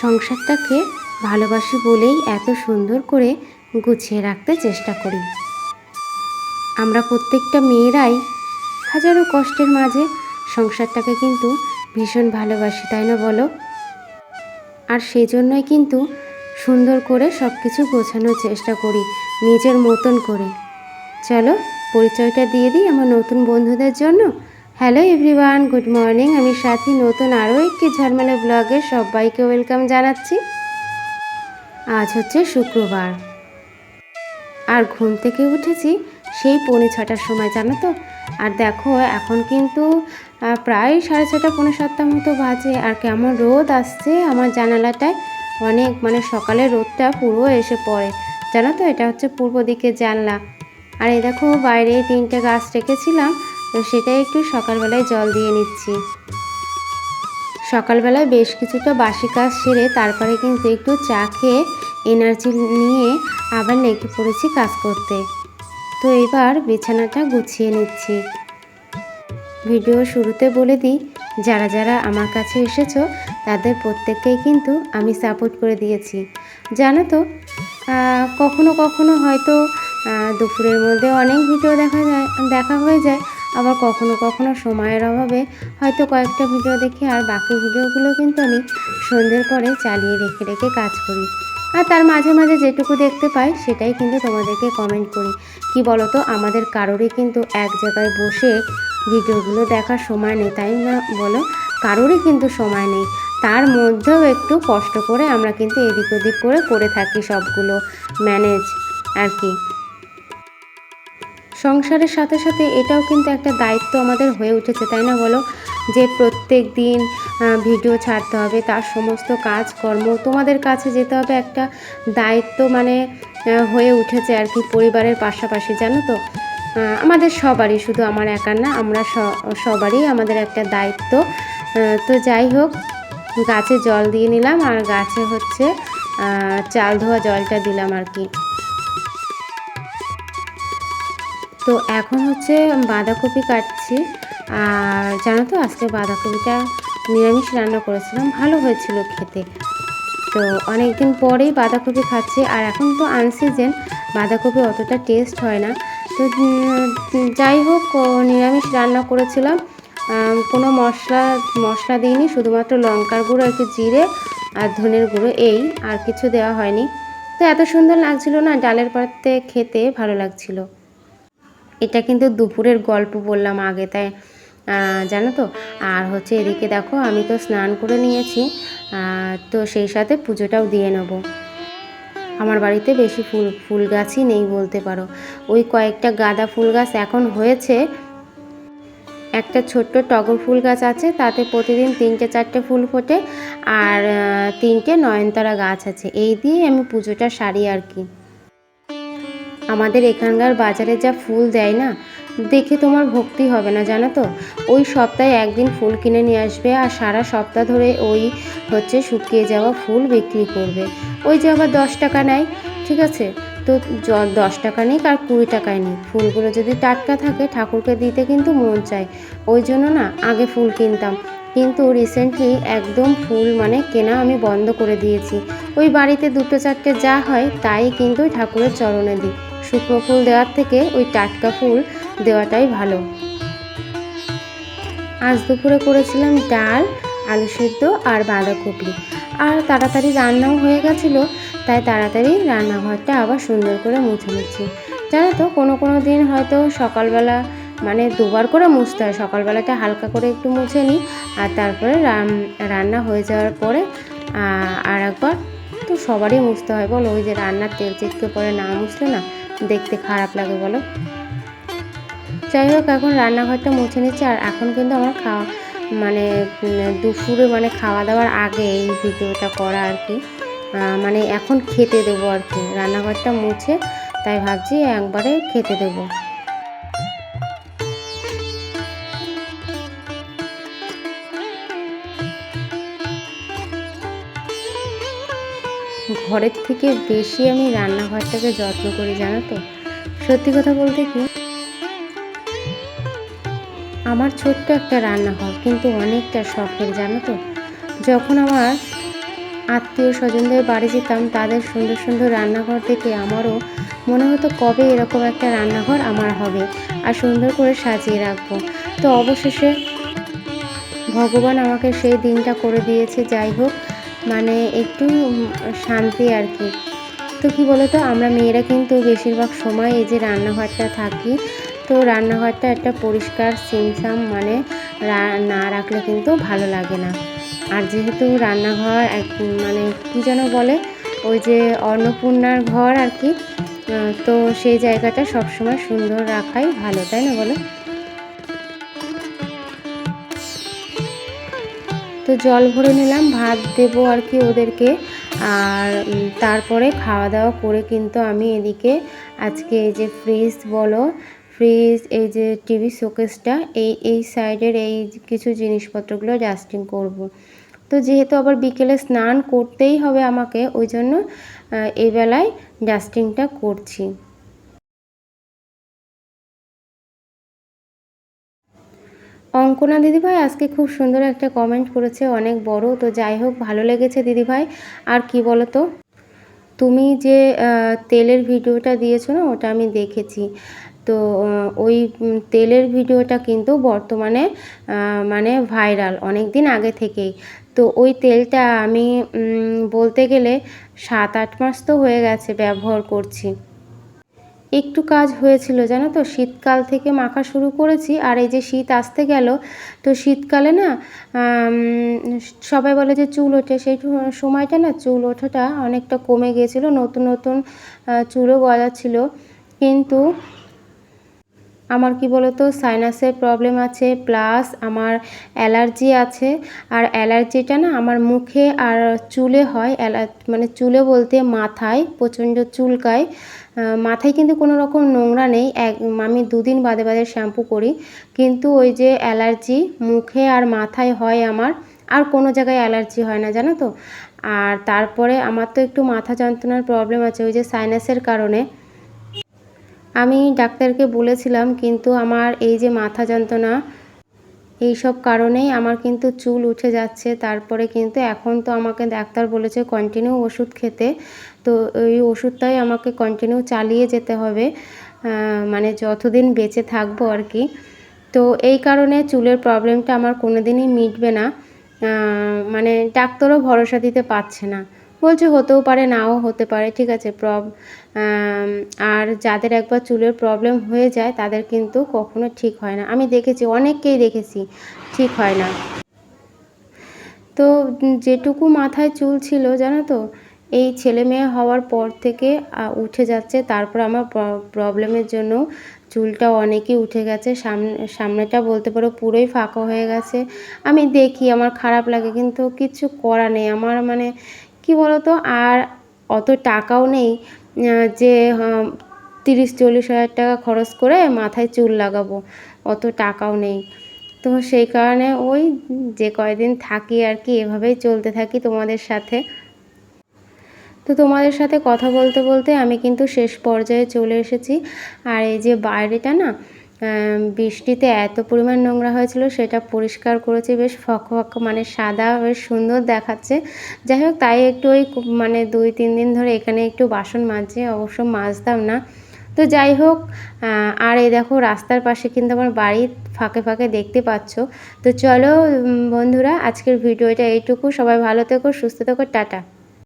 সংসারটাকে ভালোবাসি বলেই এত সুন্দর করে গুছিয়ে রাখতে চেষ্টা করি। আমরা প্রত্যেকটা মেয়েরাই হাজারো কষ্টের মাঝে সংসারটাকে কিন্তু ভীষণ ভালোবাসি, তাই না বলো? আর সেই জন্যই কিন্তু সুন্দর করে সব কিছু গোছানোর চেষ্টা করি, নিজের মতন করে। চলো, পরিচয়টা দিয়ে দিই আমার নতুন বন্ধুদের জন্য। হ্যালো এভরিওয়ান গুড মর্নিং আমি সাথী, নতুন আরও একটি ঝলমেলে ব্লগে সবাইকে ওয়েলকাম জানাচ্ছি। আজ হচ্ছে শুক্রবার। আর ঘুম থেকে উঠেছি, সেই পৌনে ছটার সময়, জানো তো? আর দেখো, এখন কিন্তু প্রায় সাড়ে ছটা, পৌনে সাতটার মতো বাজে। আর কেমন রোদ আসছে আমার জানালাটায়। অনেক মানে সকালে রোদটা পুরো এসে পড়ে। জানো তো, এটা হচ্ছে পূর্ব দিকে জানলা। আর এই দেখো, বাইরে তিনটে গাছ রেখেছিলাম। তো সেটাই একটু সকালবেলায় জল দিয়ে নিচ্ছি। সকালবেলায় বেশ কিছুটা বাসি কাজ সেরে তারপরে কিন্তু একটু চা খেয়ে এনার্জি নিয়ে আবার লেগে পড়েছি কাজ করতে। তো এবার বিছানাটা গুছিয়ে নিচ্ছি। ভিডিও শুরুতে বলে দিই, যারা যারা আমার কাছে এসেছ, তাদের প্রত্যেককেই কিন্তু আমি সাপোর্ট করে দিয়েছি। জানো তো কখনো কখনো হয়তো দুপুরের মধ্যে অনেক ভিডিও দেখা যায়, দেখা হয়ে যায় আবার কখনো কখনো সময়ের অভাবে হয়তো কয়েকটা ভিডিও দেখি আর বাকি ভিডিওগুলো কিন্তু আমি সন্ধ্যের পরে চালিয়ে রেখে রেখে কাজ করি। আর তার মাঝে মাঝে যেটুকু দেখতে পাই সেটাই কিন্তু তোমাদেরকে কমেন্ট করি। কি বলো তো আমাদের কারোরই কিন্তু এক জায়গায় বসে ভিডিওগুলো দেখার সময় নেই, তাই না বলো? কারোরই কিন্তু সময় নেই। তার মধ্যেও একটু কষ্ট করে আমরা কিন্তু এদিক ওদিক করে করে থাকি সবগুলো ম্যানেজ আর কি। সংসারের সাথে সাথে এটাও কিন্তু একটা দায়িত্ব আমাদের হয়ে উঠেছে, তাই না বলো? যে প্রত্যেক দিন ভিডিও ছাড়তে হবে, তার সমস্ত কাজকর্ম, তোমাদের কাছে যেতে হবে একটা দায়িত্ব মানে হয়ে উঠেছে আর কি পরিবারের পাশাপাশি, জানো তো? আমাদের সবারই, শুধু আমার একার না, আমরা সবারই আমাদের একটা দায়িত্ব। তো যাই হোক, গাছে জল দিয়ে নিলাম আর গাছে হচ্ছে চাল ধোয়া জলটা দিলাম আর কি। তো এখন হচ্ছে বাঁধাকপি কাটছি। আর জানো তো, আজকে বাঁধাকপিটা নিরামিষ রান্না করেছিলাম, ভালো হয়েছিল খেতে। তো অনেক দিন পরেই বাঁধাকপি খাচ্ছি, আর এখন তো আনসিজেন বাঁধাকপি অতটা টেস্ট হয় না। তো যাই হোক নিরামিষ রান্না করেছিলাম। কোনো মশলা মশলা দিইনি, শুধুমাত্র লঙ্কার গুঁড়ো, একটু জিরে আর ধনের গুঁড়ো, এই, আর কিছু দেওয়া হয়নি। তো এত সুন্দর লাগছিল না, ডালের পাতে খেতে ভালো লাগছিল। এটা কিন্তু দুপুরের গল্প বললাম আগে, তাই জানো তো? আর হচ্ছে এদিকে দেখো, আমি তো স্নান করে নিয়েছি তো সেই সাথে পুজোটাও দিয়ে নেব। আমার বাড়িতে বেশি ফুল ফুল গাছই নেই বলতে পারো। ওই কয়েকটা গাঁদা ফুল গাছ এখন হয়েছে। একটা ছোট্ট টগর ফুল গাছ আছে, তাতে প্রতিদিন তিনটে, চারটে ফুল ফোটে। আর তিনটে নয়নতারা গাছ আছে। এই দিয়ে আমি পুজোটা সারি আর কি। আমাদের এখানকার বাজারে যা ফুল দেয় না, দেখে তোমার ভক্তি হবে না, জানো তো? ওই সপ্তাহে একদিন ফুল কিনে নিয়ে আসবে আর সারা সপ্তাহ ধরে ওই হচ্ছে শুকিয়ে যাওয়া ফুল বিক্রি করবে। ওই যে আবার দশ টাকা নেয়, ঠিক আছে? তো দশ টাকা নিক আর কুড়ি টাকায় নিক। ফুলগুলো যদি টাটকা থাকে, ঠাকুরকে দিতে কিন্তু মন চায়। ওই জন্য না, আগে ফুল কিনতাম। কিন্তু রিসেন্টলি একদম ফুল মানে কেনা আমি বন্ধ করে দিয়েছি। ওই বাড়িতে দুটো চারটে যা হয়, তাই কিন্তু ঠাকুরের চরণে দিই। শুকনো ফুল দেওয়ার থেকে ওই টাটকা ফুল দেওয়াটাই ভালো। আজ দুপুরে করেছিলাম ডাল, আলু সেদ্ধ আর বাঁধাকপি। আর তাড়াতাড়ি রান্নাও হয়ে গেছিল, তাই তাড়াতাড়ি রান্নাঘরটা আবার সুন্দর করে মুছে নিচ্ছি। জানো তো, কোনো কোনো দিন হয়তো সকালবেলা মানে দুবার করে মুছতে হয়, সকালবেলাটা হালকা করে একটু মুছে নিই, আর তারপরে রান্না হয়ে যাওয়ার পরে আর একবার তো সবারই মুছতে হয়। বলো, ওই যে রান্নার তেল চিটকে পরে না মুছলে না দেখতে খারাপ লাগে বলো। যাই হোক, এখন রান্নাঘরটা মুছে নিচ্ছি আর এখন কিন্তু আমার খাওয়া মানে দুপুরে মানে খাওয়া দাওয়ার আগে এই ভিডিওটা করা আর কি। মানে এখন খেতে দেবো আর কি। রান্নাঘরটা মুছে, তাই ভাবছি একবারে খেতে দেবো। ঘরের থেকে বেশি আমি রান্নাঘরটাকে যত্ন করি, জানো তো? সত্যি কথা বলতে কি? আমার ছোট্ট একটা রান্নাঘর, কিন্তু অনেকটা শখের, জানো তো? যখন আমার আত্মীয় স্বজনদের বাড়ি যেতাম, তাদের সুন্দর সুন্দর রান্নাঘর দেখে আমারও মনে হতো কবে এরকম একটা রান্নাঘর আমার হবে আর সুন্দর করে সাজিয়ে রাখব। তো অবশেষে ভগবান আমাকে সেই দিনটা করে দিয়েছে, যাই হোক। মানে একটু শান্তি আর কি। তো কী বলতো, আমরা মেয়েরা কিন্তু বেশিরভাগ সময় এই যে রান্নাঘরটা থাকি, তো রান্নাঘরটা একটা পরিষ্কার, সিমসাম মানে না রাখলে কিন্তু ভালো লাগে না। আর যেহেতু রান্নাঘর এক মানে কী যেন বলে, ওই যে অন্নপূর্ণার ঘর আর কি তো সেই জায়গাটা সবসময় সুন্দর রাখাই ভালো, তাই না বলো? তো জল ভরে নিলাম, ভাত দেবো আর কি ওদেরকে আর তারপরে খাওয়া দাওয়া করে কিন্তু আমি এদিকে আজকে এই যে ফ্রিজ বলো ফ্রিজ এই যে টিভি শোকেসটা এই এই সাইডের এই কিছু জিনিসপত্রগুলো ডাস্টিং করব। তো যেহেতু আবার বিকেলে স্নান করতেই হবে আমাকে, ওই জন্য এই বেলায় ডাস্টিংটা করছি অঙ্কনা দিদিভাই আজকে খুব সুন্দর একটা কমেন্ট করেছে, অনেক বড়। তো যাই হোক, ভালো লেগেছে দিদিভাই। আর কি বলো তো তুমি যে তেলের ভিডিওটা দিয়েছ না, ওটা আমি দেখেছি। তো ওই তেলের ভিডিওটা কিন্তু বর্তমানে মানে ভাইরাল অনেক দিন আগে থেকেই। তো ওই তেলটা আমি বলতে গেলে সাত আট মাস তো হয়ে গেছে ব্যবহার করছি। একটু কাজ হয়েছিল, জানো তো? শীতকাল থেকে মাখা শুরু করেছি, আর এই যে শীত আসতে গেল, তো শীতকালে না সবাই বলে যে চুল ওঠে, সেই সময়টা না চুল ওঠাটা অনেকটা কমে গিয়েছিল, নতুন নতুন চুলও গজাচ্ছিল। কিন্তু আমার কি বলতো সাইনাসের প্রবলেম আছে প্লাস আমার অ্যালার্জি আছে, আর অ্যালার্জিটা না আমার মুখে আর চুলে হয় মানে চুলে বলতে মাথায়, প্রচণ্ড চুলকায় মাথায় কিন্তু কোনো রকম নোংরা নেই, এক, আমি দুদিন বাদে বাদে শ্যাম্পু করি, কিন্তু ওই যে অ্যালার্জি মুখে আর মাথায় হয় আমার, আর কোনো জায়গায় অ্যালার্জি হয় না, জানো তো? আর তারপরে আমার তো একটু মাথা যন্ত্রণার প্রবলেম আছে, ওই যে সাইনাসের কারণে আমি ডাক্তারকে বলেছিলাম, কিন্তু আমার এই যে মাথা যন্ত্রণা এই সব কারণেই আমার কিন্তু চুল উঠে যাচ্ছে। তারপরে কিন্তু এখন তো আমাকে ডাক্তার বলেছে কন্টিনিউ ওষুধ খেতে। তো ওই ওষুধটাই আমাকে কন্টিনিউ চালিয়ে যেতে হবে। মানে যতদিন বেঁচে থাকব আর কি। তো এই কারণে চুলের প্রবলেমটা আমার কোনো দিনই মিটবে না। মানে ডাক্তারও ভরসা দিতে পারছে না। বলছে হতেও পারে, নাও হতে পারে, ঠিক আছে প্রব আর যাদের একবার চুলের প্রবলেম হয়ে যায়, তাদের কিন্তু কখনো ঠিক হয় না। আমি দেখেছি, অনেককেই দেখেছি, ঠিক হয় না। তো যেটুকু মাথায় চুল ছিল, জানো তো, এই ছেলে মেয়ে হওয়ার পর থেকে উঠে যাচ্ছে। তারপর আমার প্রবলেমের জন্য চুলটা অনেকই উঠে গেছে। সামনে সামনেটা বলতে পারো পুরোই ফাঁকা হয়ে গেছে। আমি দেখি, আমার খারাপ লাগে, কিন্তু কিছু করা নেই। আমার মানে কি বলতো, আর অত টাকাও নেই যে তিরিশ, চল্লিশ হাজার টাকা খরচ করে মাথায় চুল লাগাবো, অত টাকাও নেই। তো সেই কারণে ওই যে কয়দিন থাকি আর কি, এভাবেই চলতে থাকি তোমাদের সাথে। তো তোমাদের সাথে কথা বলতে বলতে আমি কিন্তু শেষ পর্যায়ে চলে এসেছি। আর এই যে বাইরেটা না বৃষ্টিতে এত পরিমাণ নোংরা হয়েছিল, সেটা পরিষ্কার করেছি বেশ ফক ফক মানে সাদা বেশ সুন্দর দেখাচ্ছে। যাই হোক, তাই একটু ওই মানে দুই, তিন দিন ধরে এখানে একটু বাসন মাজছে, অবশ্য মাজতাম না। তো যাই হোক আর এই দেখো, রাস্তার পাশে কিন্তু আমার বাড়ি ফাঁকে ফাঁকে দেখতে পাচ্ছ। তো চলো বন্ধুরা, আজকের ভিডিওটা এইটুকু। সবাই ভালো থেকো, সুস্থ থেকো, টাটা।